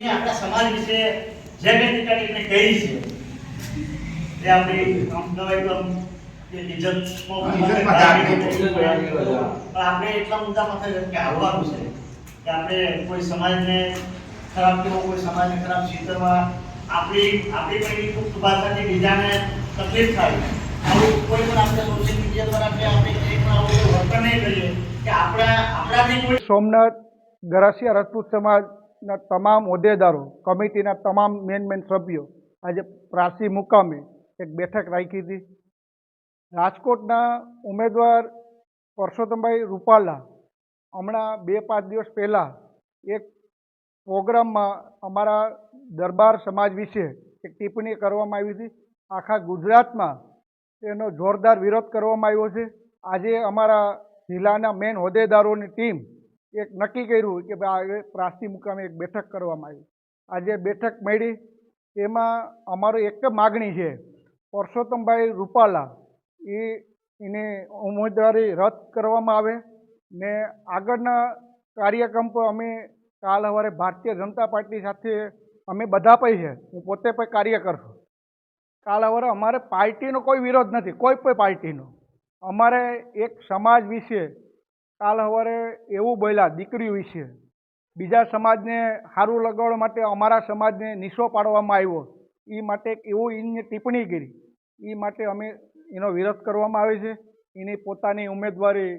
આપણા સમાજ વિશે જે કંઈ ટીકા કહી છે એ આપણી આમ કહેવાય તો આમ કે ઇજ્જતમાં ઇજ્જતમાં ધારી ધારી દીધી. દીધી. પણ આપણે એટલા મુદ્દા માથે કે આવવાનું છે કે આપણે કોઈ સમાજને ખરાબ કેવો કોઈ સમાજને ખરાબ ચિતરવા આપણી આપણી પણ એવી ભાષાથી બીજાને તકલીફ થાય આવું કોઈ પણ આપણે સોશિયલ મીડિયા દ્વારા કે આપણે કંઈ પણ આવું વર્તન નહીં કરીએ કે આપણા આપણાથી કોઈ સોમનાથ ગરાસિયા રાજપૂત સમાજના તમામ હોદ્દેદારો, કમિટીના તમામ મેન મેન સભ્યો, આજે પ્રાસી મુકામે એક બેઠક રાખી હતી. રાજકોટના ઉમેદવાર પરસોત્તમભાઈ રૂપાલા હમણાં બે પાંચ દિવસ પહેલાં એક પ્રોગ્રામમાં અમારા દરબાર સમાજ વિશે એક ટિપ્પણી કરવામાં આવી હતી. આખા ગુજરાતમાં એનો જોરદાર વિરોધ કરવામાં આવ્યો છે. આજે અમારા જિલ્લાના મેન હોદ્દેદારોની ટીમ એક નક્કી કર્યું કે ભાઈ પ્રાસી મુકામે એક બેઠક કરવામાં આવી. આજે બેઠક મળી તેમાં અમારો એક જ માગણી છે, પરસોત્તમભાઈ રૂપાલા એ એને ઉમેદવારી રદ કરવામાં આવે ને આગળના કાર્યક્રમ પર અમે કાલ સવારે ભારતીય જનતા પાર્ટી સાથે અમે બધા પણ છે, હું પોતે પણ કાર્ય કરશું કાલ સવારે અમારે પાર્ટીનો કોઈ વિરોધ નથી, કોઈ પણ પાર્ટીનો. અમારે એક સમાજ વિશે કાલ સવારે એવું બોલ્યા, દીકરી વિશે બીજા સમાજને સારું લગાવવા માટે અમારા સમાજને નિશો પાડવામાં આવ્યો. એ માટે એવું એની ટિપ્પણી કરી. એ માટે અમે એનો વિરોધ કરવામાં આવે છે. એની પોતાની ઉમેદવારી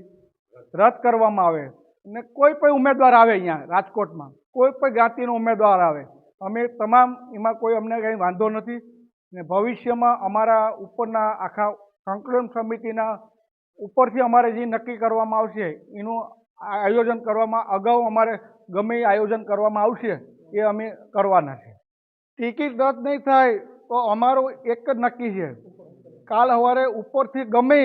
રદ કરવામાં આવે. અને કોઈ પણ ઉમેદવાર આવે અહીંયા રાજકોટમાં. કોઈ પણ જ્ઞાતિનો ઉમેદવાર આવે. અમે તમામ એમાં કોઈ અમને કંઈ વાંધો નથી. ને ભવિષ્યમાં અમારા ઉપરના આખા સંકલન સમિતિના ઉપરથી અમારે જે નક્કી કરવામાં આવશે, એનું આયોજન કરવામાં, અગાઉ અમારે ગમે આયોજન કરવામાં આવશે, એ અમે કરવાના છે. ટિકિટ રદ નહીં થાય તો અમારું એક જ નક્કી છે. કાલ સવારે ઉપરથી ગમે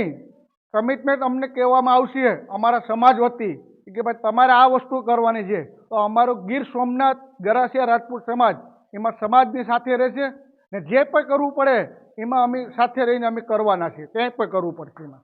કમિટમેન્ટ અમને કહેવામાં આવશે, અમારા સમાજ વતી, કે ભાઈ તમારે આ વસ્તુ કરવાની છે. તો અમારું ગીર સોમનાથ ગરાસિયા રાજપૂત સમાજ, એમાં સમાજની સાથે રહેશે ને જે પણ કરવું પડે, એમાં અમે સાથે રહીને અમે કરવાના છીએ. કંઈ પણ કરવું પડશે એમાં.